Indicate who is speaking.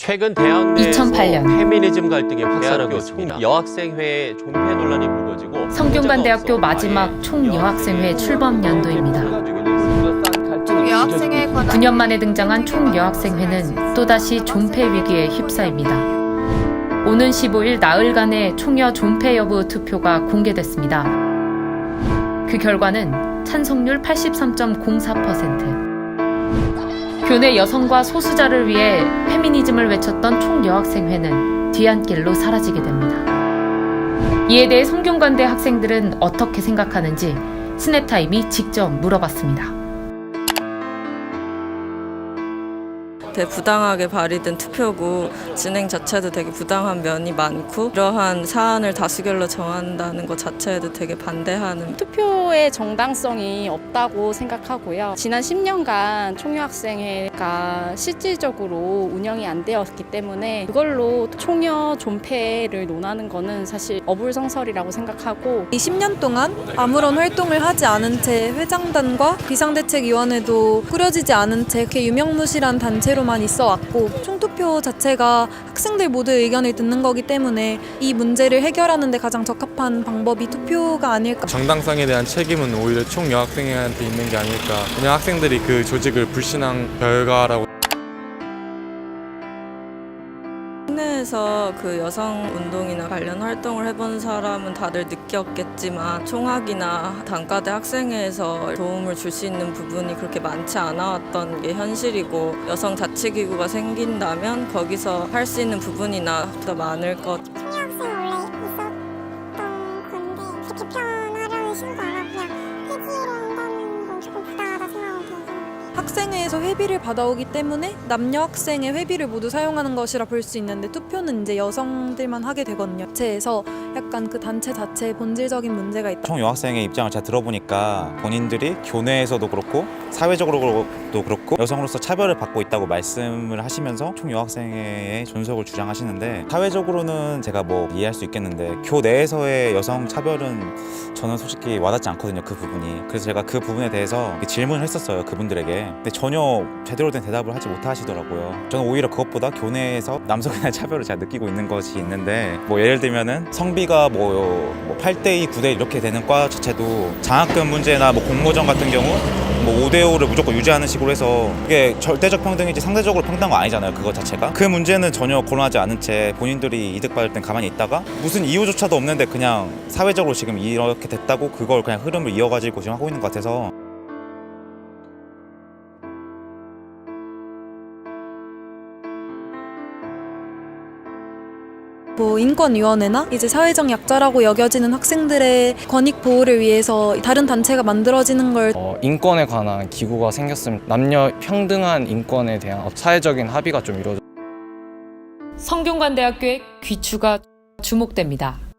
Speaker 1: 최근 대학 내에서
Speaker 2: 2008년.
Speaker 1: 페미니즘 갈등이 확산하고 있습니다. 여학생회 존폐 논란이 불거지고
Speaker 2: 성균관대학교 마지막 총여학생회 출범 연도입니다.
Speaker 3: 여학생에 관한
Speaker 2: 9년 만에 등장한 총여학생회는 또다시 존폐 위기에 휩싸입니다. 오는 15일 나흘간의 총여 존폐 여부 투표가 공개됐습니다. 그 결과는 찬성률 83.04%. 교내 여성과 소수자를 위해 페미니즘을 외쳤던 총여학생회는 뒤안길로 사라지게 됩니다. 이에 대해 성균관대 학생들은 어떻게 생각하는지 스냅타임이 직접 물어봤습니다.
Speaker 4: 되게 부당하게 발의된 투표고 진행 자체도 되게 부당한 면이 많고 이러한 사안을 다수결로 정한다는 것 자체에도 되게 반대하는
Speaker 5: 투표의 정당성이 없다고 생각하고요. 지난 10년간 총여학생회가 실질적으로 운영이 안 되었기 때문에 그걸로 총여 존폐를 논하는 거는 사실 어불성설이라고 생각하고
Speaker 3: 이 10년 동안 아무런 활동을 하지 않은 채 회장단과 비상대책위원회도 꾸려지지 않은 채 이렇게 유명무실한 단체로만 있어 왔고 총투표 자체가 학생들 모두의 의견을 듣는 거기 때문에 이 문제를 해결하는 데 가장 적합한 방법이 투표가 아닐까
Speaker 6: 정당성에 대한 책임은 오히려 총 여학생회한테 있는 게 아닐까. 그냥 학생들이 그 조직을 불신한 결과라고
Speaker 4: 국내에서 그 여성 운동이나 관련 활동을 해본 사람은 다들 느꼈겠지만 총학이나 단과대 학생회에서 도움을 줄 수 있는 부분이 그렇게 많지 않아왔던 게 현실이고 여성 자치기구가 생긴다면 거기서 할 수 있는 부분이나 더 많을 것
Speaker 3: 학생회에서 회비를 받아오기 때문에 남녀 학생의 회비를 모두 사용하는 것이라 볼 수 있는데 투표는 이제 여성들만 하게 되거든요. 제에서 약간 그 단체 자체에 본질적인 문제가 있다.
Speaker 7: 총 여학생의 입장을 잘 들어보니까 본인들이 교내에서도 그렇고 사회적으로도 그렇고 여성으로서 차별을 받고 있다고 말씀을 하시면서 총 여학생회의 존속을 주장하시는데 사회적으로는 제가 뭐 이해할 수 있겠는데 교내에서의 여성 차별은 저는 솔직히 와닿지 않거든요 그 부분이 그래서 제가 그 부분에 대해서 질문을 했었어요 그분들에게 근데 전혀 제대로 된 대답을 하지 못하시더라고요. 저는 오히려 그것보다 교내에서 대한 차별을 제가 느끼고 있는 것이 있는데 뭐 예를 들면은 성비가 뭐, 뭐 8대2, 9대 이렇게 되는 과 자체도 장학금 문제나 뭐 공모전 같은 경우 뭐 5대5를 무조건 유지하는 식으로 해서 그게 절대적 평등이지 상대적으로 평등한 거 아니잖아요 그거 자체가. 그 문제는 전혀 고려하지 않은 채 본인들이 이득 받을 땐 가만히 있다가 무슨 이유조차도 없는데 그냥 사회적으로 지금 이렇게 됐다고 그걸 그냥 흐름을 이어가지고 지금 하고 있는 것 같아서
Speaker 3: 뭐 인권위원회나 이제 사회적 약자라고 여겨지는 학생들의 권익 보호를 위해서 다른 단체가 만들어지는 걸
Speaker 8: 어, 인권에 관한 기구가 생겼으면 남녀 평등한 인권에 대한 사회적인 합의가 좀 이루어져
Speaker 2: 성균관대학교의 귀추가 주목됩니다.